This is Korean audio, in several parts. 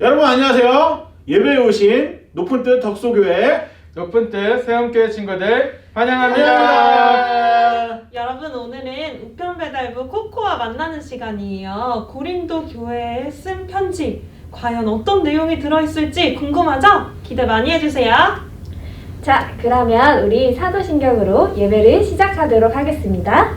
여러분 안녕하세요. 예배에 오신 높은 뜻 덕소교회 높은 뜻 세움교회 친구들 환영합니다. 환영합니다. 여러분 오늘은 우편 배달부 코코와 만나는 시간이에요. 고린도 교회에 쓴 편지 과연 어떤 내용이 들어있을지 궁금하죠? 기대 많이 해주세요. 자, 그러면 우리 사도신경으로 예배를 시작하도록 하겠습니다.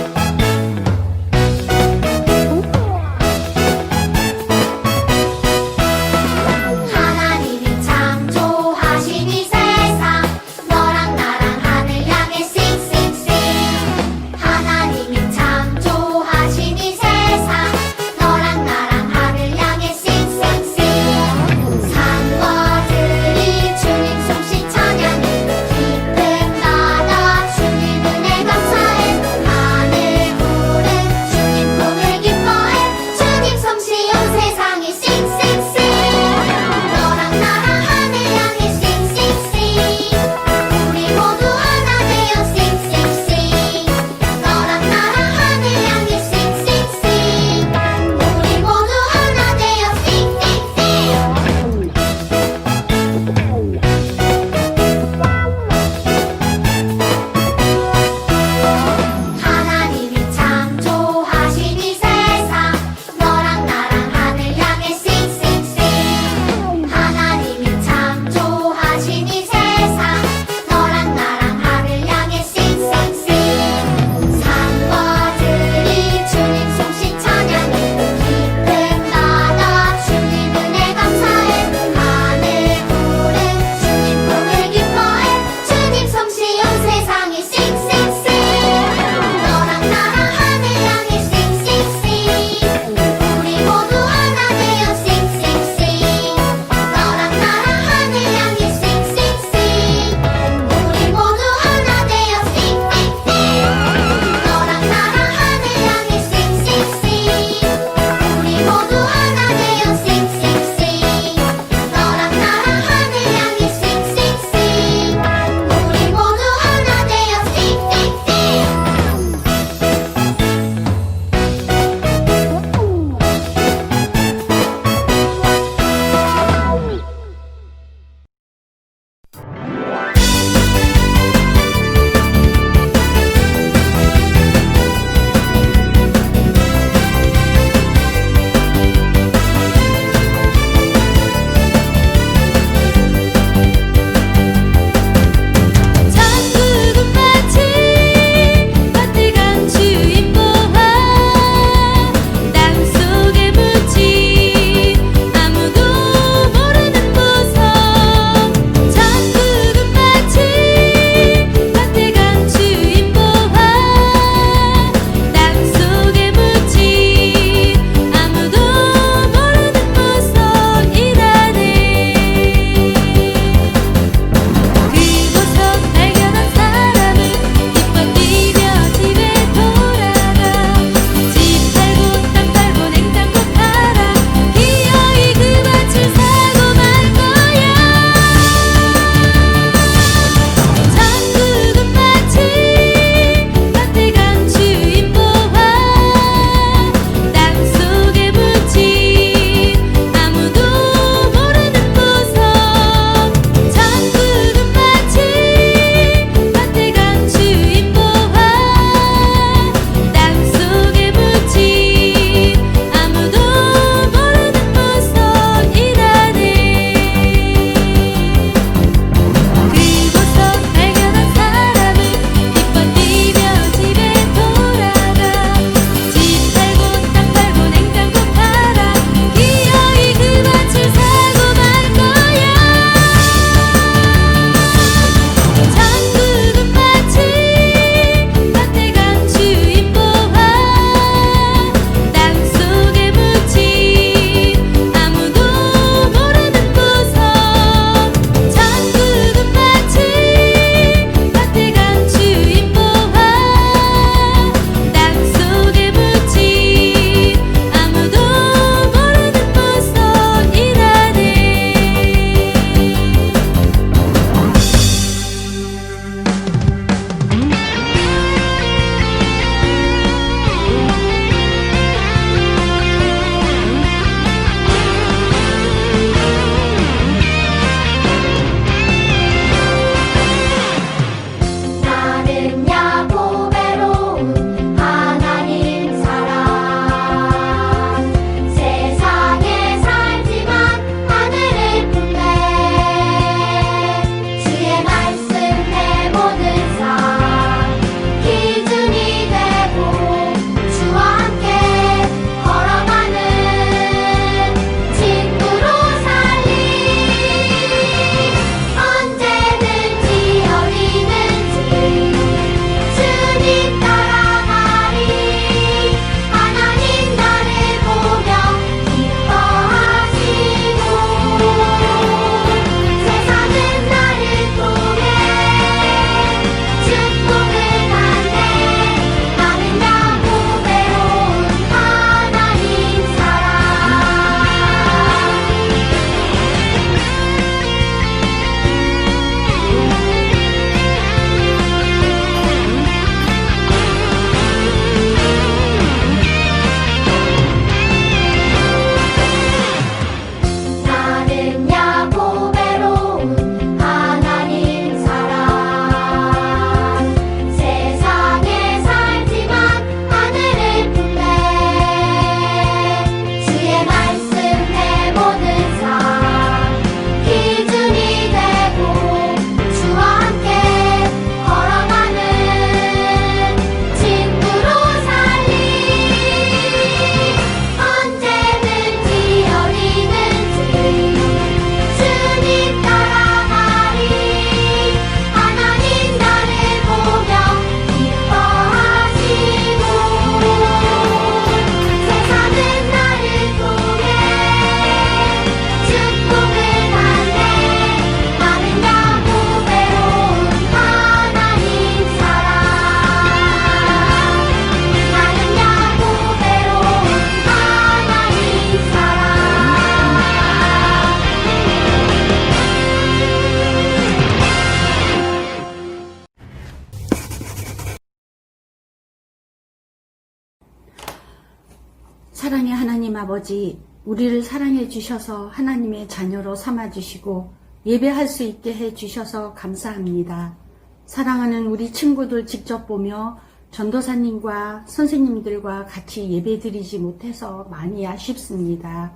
하나님 아버지, 우리를 사랑해 주셔서 하나님의 자녀로 삼아 주시고 예배할 수 있게 해 주셔서 감사합니다. 사랑하는 우리 친구들 직접 보며 전도사님과 선생님들과 같이 예배 드리지 못해서 많이 아쉽습니다.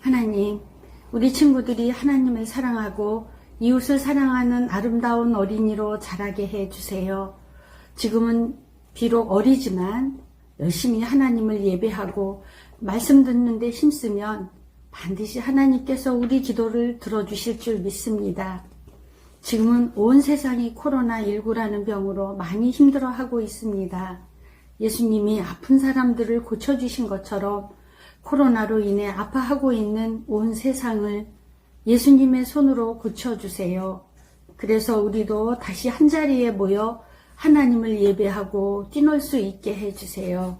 하나님, 우리 친구들이 하나님을 사랑하고 이웃을 사랑하는 아름다운 어린이로 자라게 해 주세요. 지금은 비록 어리지만 열심히 하나님을 예배하고 말씀 듣는데 힘쓰면 반드시 하나님께서 우리 기도를 들어주실 줄 믿습니다. 지금은 온 세상이 코로나19라는 병으로 많이 힘들어하고 있습니다. 예수님이 아픈 사람들을 고쳐주신 것처럼 코로나로 인해 아파하고 있는 온 세상을 예수님의 손으로 고쳐주세요. 그래서 우리도 다시 한 자리에 모여 하나님을 예배하고 뛰놀 수 있게 해주세요.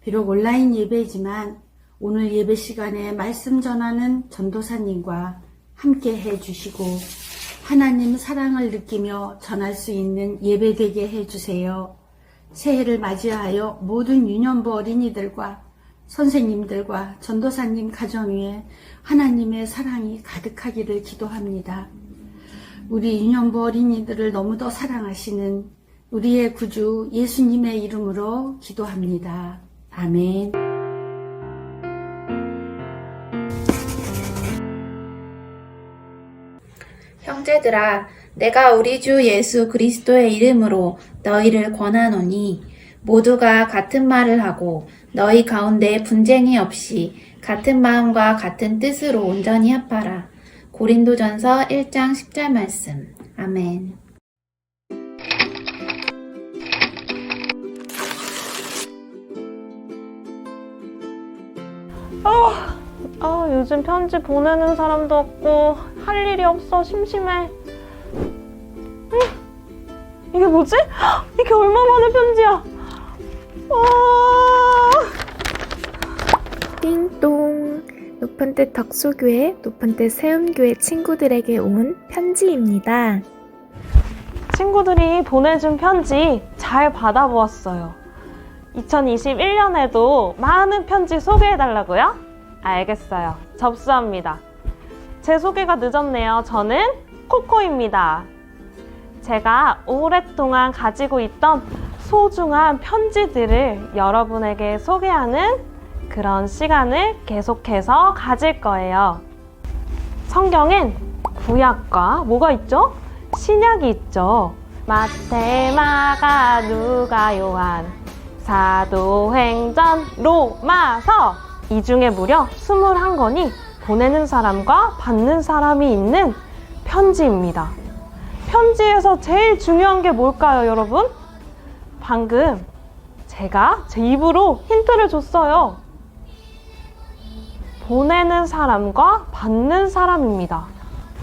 비록 온라인 예배지만 오늘 예배 시간에 말씀 전하는 전도사님과 함께 해주시고 하나님 사랑을 느끼며 전할 수 있는 예배 되게 해주세요. 새해를 맞이하여 모든 유년부 어린이들과 선생님들과 전도사님 가정 위에 하나님의 사랑이 가득하기를 기도합니다. 우리 유년부 어린이들을 너무도 사랑하시는 우리의 구주 예수님의 이름으로 기도합니다. 아멘. 형제들아, 내가 우리 주 예수 그리스도의 이름으로 너희를 권하노니 모두가 같은 말을 하고 너희 가운데 분쟁이 없이 같은 마음과 같은 뜻으로 온전히 합하라. 고린도전서 1장 10절 말씀. 아멘. 아, 요즘 편지 보내는 사람도 없고 할 일이 없어 심심해. 응? 이게 뭐지? 헉, 이게 얼마 만의 편지야? 와! 띵동 높은 뜻 덕수교회 높은 뜻 세움교회 친구들에게 온 편지입니다. 친구들이 보내준 편지 잘 받아보았어요. 2021년에도 많은 편지 소개해달라고요? 알겠어요. 접수합니다. 제 소개가 늦었네요. 저는 코코입니다. 제가 오랫동안 가지고 있던 소중한 편지들을 여러분에게 소개하는 그런 시간을 계속해서 가질 거예요. 성경엔 구약과 뭐가 있죠? 신약이 있죠. 마태, 마가, 누가, 요한, 사도행전, 로마서 이 중에 무려 21권이 보내는 사람과 받는 사람이 있는 편지입니다. 편지에서 제일 중요한 게 뭘까요, 여러분? 방금 제가 제 입으로 힌트를 줬어요. 보내는 사람과 받는 사람입니다.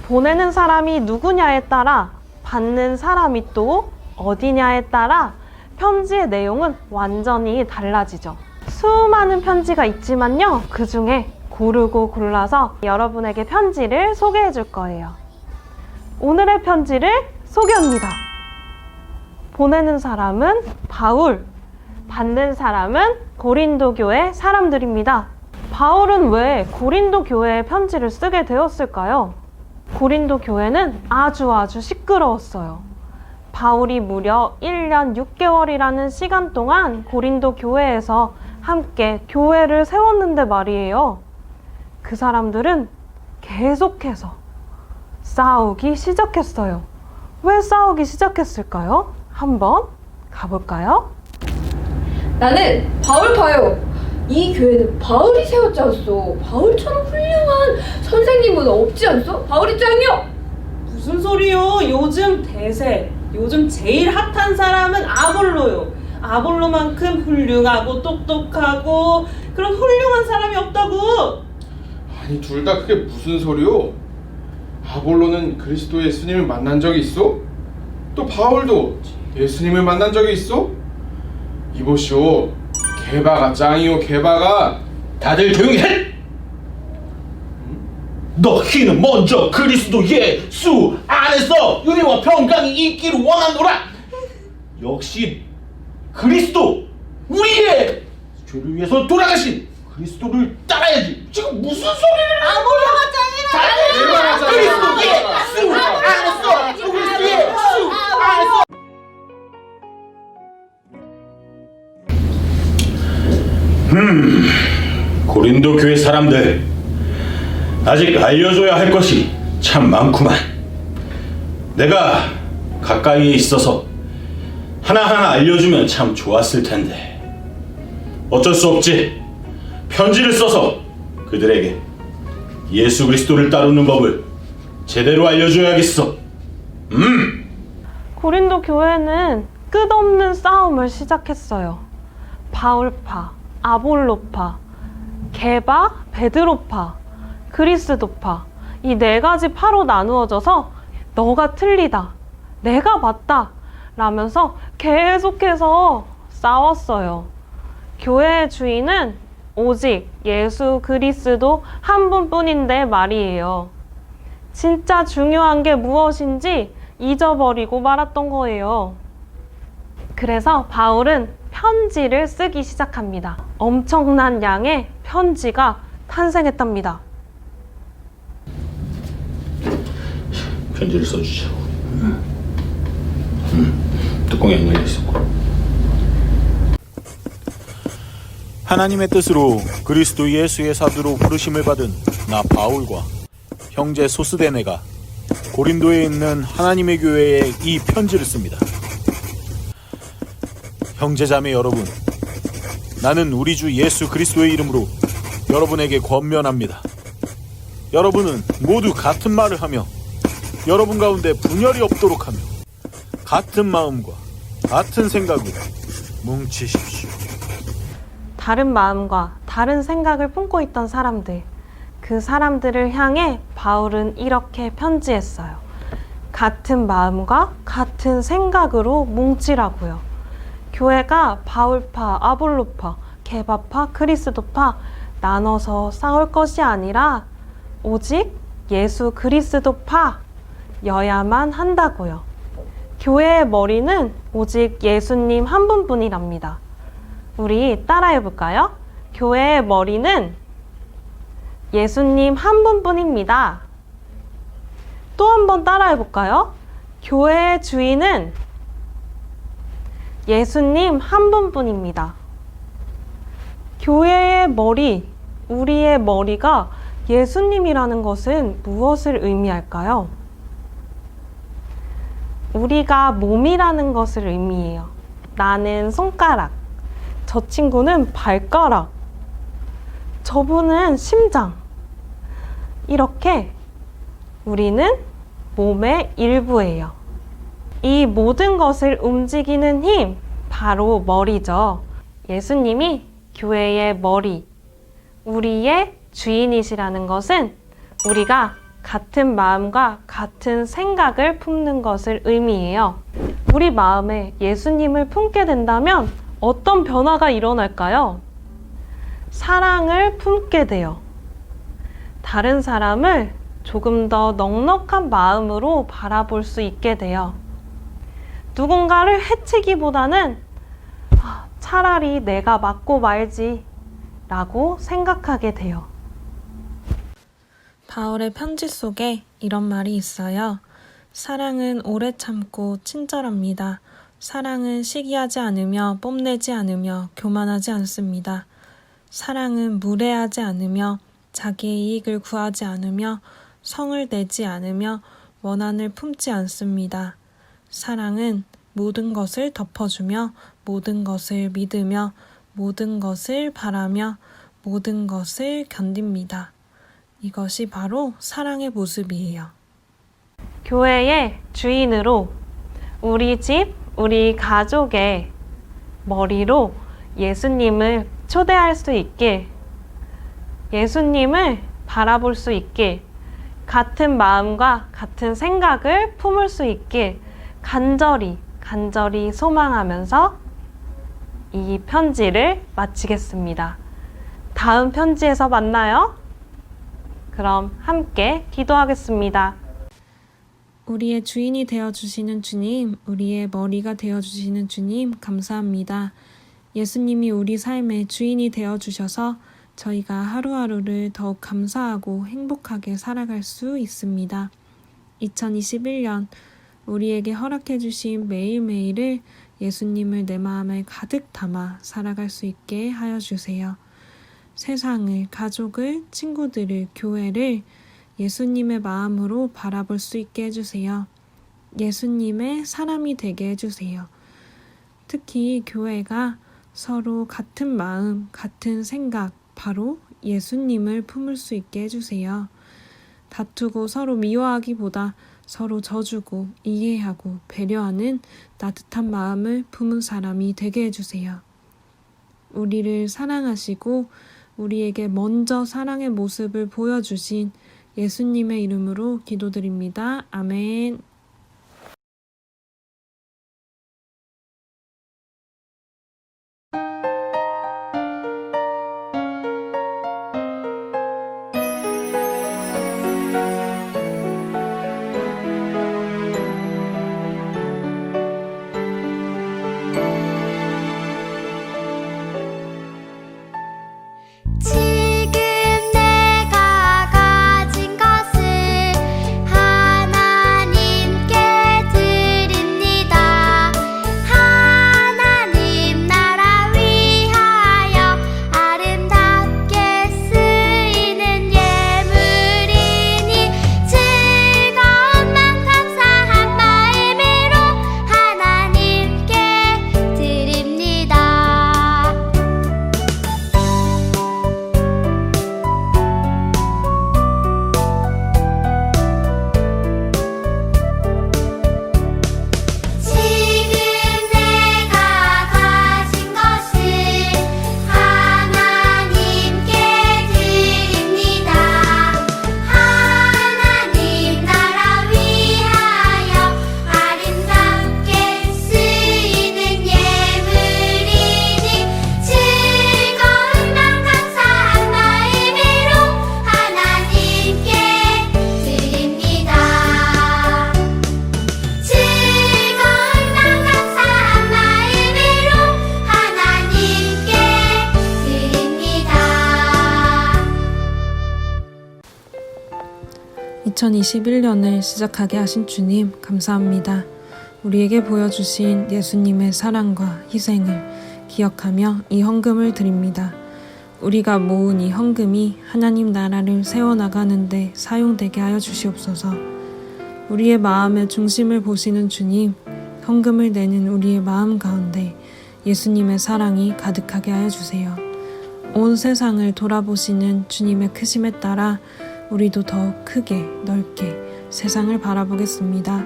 보내는 사람이 누구냐에 따라 받는 사람이 또 어디냐에 따라 편지의 내용은 완전히 달라지죠. 수많은 편지가 있지만요. 그 중에 고르고 골라서 여러분에게 편지를 소개해 줄 거예요. 오늘의 편지를 소개합니다. 보내는 사람은 바울, 받는 사람은 고린도 교회 사람들입니다. 바울은 왜 고린도 교회에 편지를 쓰게 되었을까요? 고린도 교회는 아주 아주 시끄러웠어요. 바울이 무려 1년 6개월이라는 시간 동안 고린도 교회에서 함께 교회를 세웠는데 말이에요. 그 사람들은 계속해서 싸우기 시작했어요. 왜 싸우기 시작했을까요? 한번 가볼까요? 나는 바울파요. 이 교회는 바울이 세웠지 않소. 바울처럼 훌륭한 선생님은 없지 않소? 바울이 짱이요. 무슨 소리요? 요즘 대세, 요즘 제일 핫한 사람은 아볼로요. 아볼로만큼 훌륭하고 똑똑하고 그런 훌륭한 사람이 없다고. 아니 둘 다 그게 무슨 소리요? 아볼로는 그리스도 예수님을 만난 적이 있어? 또 바울도 예수님을 만난 적이 있어? 이보시오 개바가 짱이요 개바가 다들 조용히 해! 너희는 먼저 그리스도 예수 안에서 은혜와 평강이 있기를 원하노라. 역시 그리스도 우리의 죄를 위해서 돌아가신 그리스도를 따라야지. 지금 무슨 소리를? 아 내가 몰라봤잖아. 그리스도. 예 수. 알았어. 그리스도. 예 수. 알았어. 음, 고린도 교회 사람들 아직 알려줘야 할 것이 참 많구만. 내가 가까이에 있어서 하나하나 알려주면 참 좋았을 텐데. 어쩔 수 없지. 편지를 써서 그들에게 예수 그리스도를 따르는 법을 제대로 알려줘야겠어. 음. 고린도 교회는 끝없는 싸움을 시작했어요. 바울파, 아볼로파, 게바, 베드로파, 그리스도파. 이 네 가지 파로 나누어져서 너가 틀리다, 내가 맞다 라면서 계속해서 싸웠어요. 교회의 주인은 오직 예수 그리스도 한 분뿐인데 말이에요. 진짜 중요한 게 무엇인지 잊어버리고 말았던 거예요. 그래서 바울은 편지를 쓰기 시작합니다. 엄청난 양의 편지가 탄생했답니다. 편지를 써주자고. 음, 뚜껑이 안 열려 있었고. 하나님의 뜻으로 그리스도 예수의 사도로 부르심을 받은 나 바울과 형제 소스데네가 고린도에 있는 하나님의 교회에 이 편지를 씁니다. 형제자매 여러분, 나는 우리 주 예수 그리스도의 이름으로 여러분에게 권면합니다. 여러분은 모두 같은 말을 하며 여러분 가운데 분열이 없도록 하며 같은 마음과 같은 생각으로 뭉치십시오. 다른 마음과 다른 생각을 품고 있던 사람들, 그 사람들을 향해 바울은 이렇게 편지했어요. 같은 마음과 같은 생각으로 뭉치라고요. 교회가 바울파, 아볼로파, 개바파, 그리스도파 나눠서 싸울 것이 아니라 오직 예수 그리스도파 여야만 한다고요. 교회의 머리는 오직 예수님 한 분뿐이랍니다. 우리 따라해 볼까요? 교회의 머리는 예수님 한 분뿐입니다. 또 한 번 따라해 볼까요? 교회의 주인은 예수님 한 분뿐입니다. 교회의 머리, 우리의 머리가 예수님이라는 것은 무엇을 의미할까요? 우리가 몸이라는 것을 의미해요. 나는 손가락, 저 친구는 발가락, 저분은 심장. 이렇게 우리는 몸의 일부예요. 이 모든 것을 움직이는 힘, 바로 머리죠. 예수님이 교회의 머리, 우리의 주인이시라는 것은 우리가 같은 마음과 같은 생각을 품는 것을 의미해요. 우리 마음에 예수님을 품게 된다면 어떤 변화가 일어날까요? 사랑을 품게 돼요. 다른 사람을 조금 더 넉넉한 마음으로 바라볼 수 있게 돼요. 누군가를 해치기보다는 아, 차라리 내가 맞고 말지 라고 생각하게 돼요. 바울의 편지 속에 이런 말이 있어요. 사랑은 오래 참고 친절합니다. 사랑은 시기하지 않으며 뽐내지 않으며 교만하지 않습니다. 사랑은 무례하지 않으며 자기의 이익을 구하지 않으며 성을 내지 않으며 원한을 품지 않습니다. 사랑은 모든 것을 덮어주며 모든 것을 믿으며 모든 것을 바라며 모든 것을 견딥니다. 이것이 바로 사랑의 모습이에요. 교회의 주인으로 우리 집, 우리 가족의 머리로 예수님을 초대할 수 있게 예수님을 바라볼 수 있게 같은 마음과 같은 생각을 품을 수 있게 간절히 간절히 소망하면서 이 편지를 마치겠습니다. 다음 편지에서 만나요. 그럼 함께 기도하겠습니다. 우리의 주인이 되어 주시는 주님, 우리의 머리가 되어 주시는 주님, 감사합니다. 예수님이 우리 삶의 주인이 되어 주셔서 저희가 하루하루를 더욱 감사하고 행복하게 살아갈 수 있습니다. 2021년 우리에게 허락해 주신 매일매일을 예수님을 내 마음에 가득 담아 살아갈 수 있게 하여 주세요. 세상을, 가족을, 친구들을, 교회를 예수님의 마음으로 바라볼 수 있게 해주세요. 예수님의 사람이 되게 해주세요. 특히 교회가 서로 같은 마음, 같은 생각, 바로 예수님을 품을 수 있게 해주세요. 다투고 서로 미워하기보다 서로 져주고 이해하고 배려하는 따뜻한 마음을 품은 사람이 되게 해주세요. 우리를 사랑하시고 우리에게 먼저 사랑의 모습을 보여주신 예수님의 이름으로 기도드립니다. 아멘. 2021년을 시작하게 하신 주님, 감사합니다. 우리에게 보여주신 예수님의 사랑과 희생을 기억하며 이 헌금을 드립니다. 우리가 모은 이 헌금이 하나님 나라를 세워나가는데 사용되게 하여 주시옵소서. 우리의 마음의 중심을 보시는 주님, 헌금을 내는 우리의 마음 가운데 예수님의 사랑이 가득하게 하여 주세요. 온 세상을 돌아보시는 주님의 크심에 따라 우리도 더 크게 넓게 세상을 바라보겠습니다.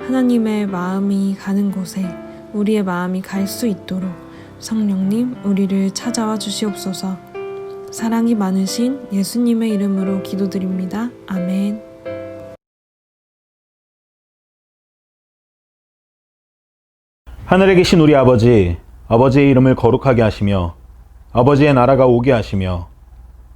하나님의 마음이 가는 곳에 우리의 마음이 갈 수 있도록 성령님 우리를 찾아와 주시옵소서. 사랑이 많으신 예수님의 이름으로 기도드립니다. 아멘. 하늘에 계신 우리 아버지, 아버지의 이름을 거룩하게 하시며 아버지의 나라가 오게 하시며